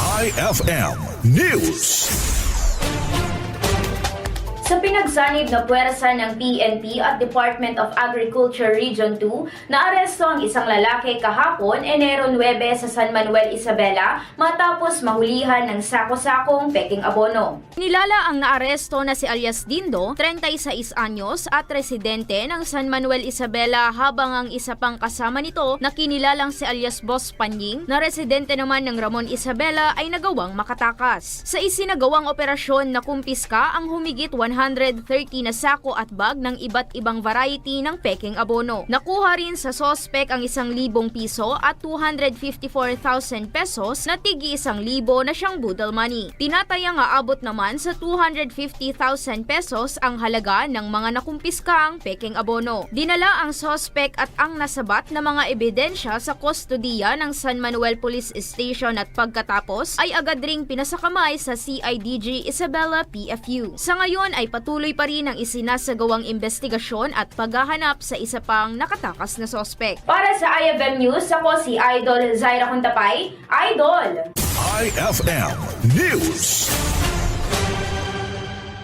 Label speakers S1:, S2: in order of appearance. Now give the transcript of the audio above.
S1: IFM News.
S2: Sa pinagsanib na puwersa ng PNP at Department of Agriculture Region 2, naaresto ang isang lalaki kahapon, Enero 9 sa San Manuel, Isabela, matapos mahulihan ng sako-sakong peking abono.
S3: Nilala ang naaresto na si alias Dindo, 36 anyos at residente ng San Manuel Isabela habang ang isa pang kasama nito na kinilalang si alias Boss Panying na residente naman ng Ramon Isabela ay nagawang makatakas. Sa isinagawang operasyon na kumpiska ang humigit 130 na sako at bag ng iba't ibang variety ng peking abono. Nakuha rin sa sospek ang isang libong piso at 254,000 pesos na tigi isang libo na siyang budal money. Tinatayang aabot naman sa 250,000 pesos ang halaga ng mga nakumpiskang peking abono. Dinala ang sospek at ang nasabat na mga ebidensya sa kustodiya ng San Manuel Police Station at pagkatapos ay agad ring pinasakamay sa CIDG Isabela PFU. Sa ngayon ay patuloy pa rin ang isinasagawang investigasyon at paghahanap sa isa pang nakatakas na sospek.
S2: Para sa IFM News, ako si Idol Zaira Kuntapay. Idol!
S1: IFM News.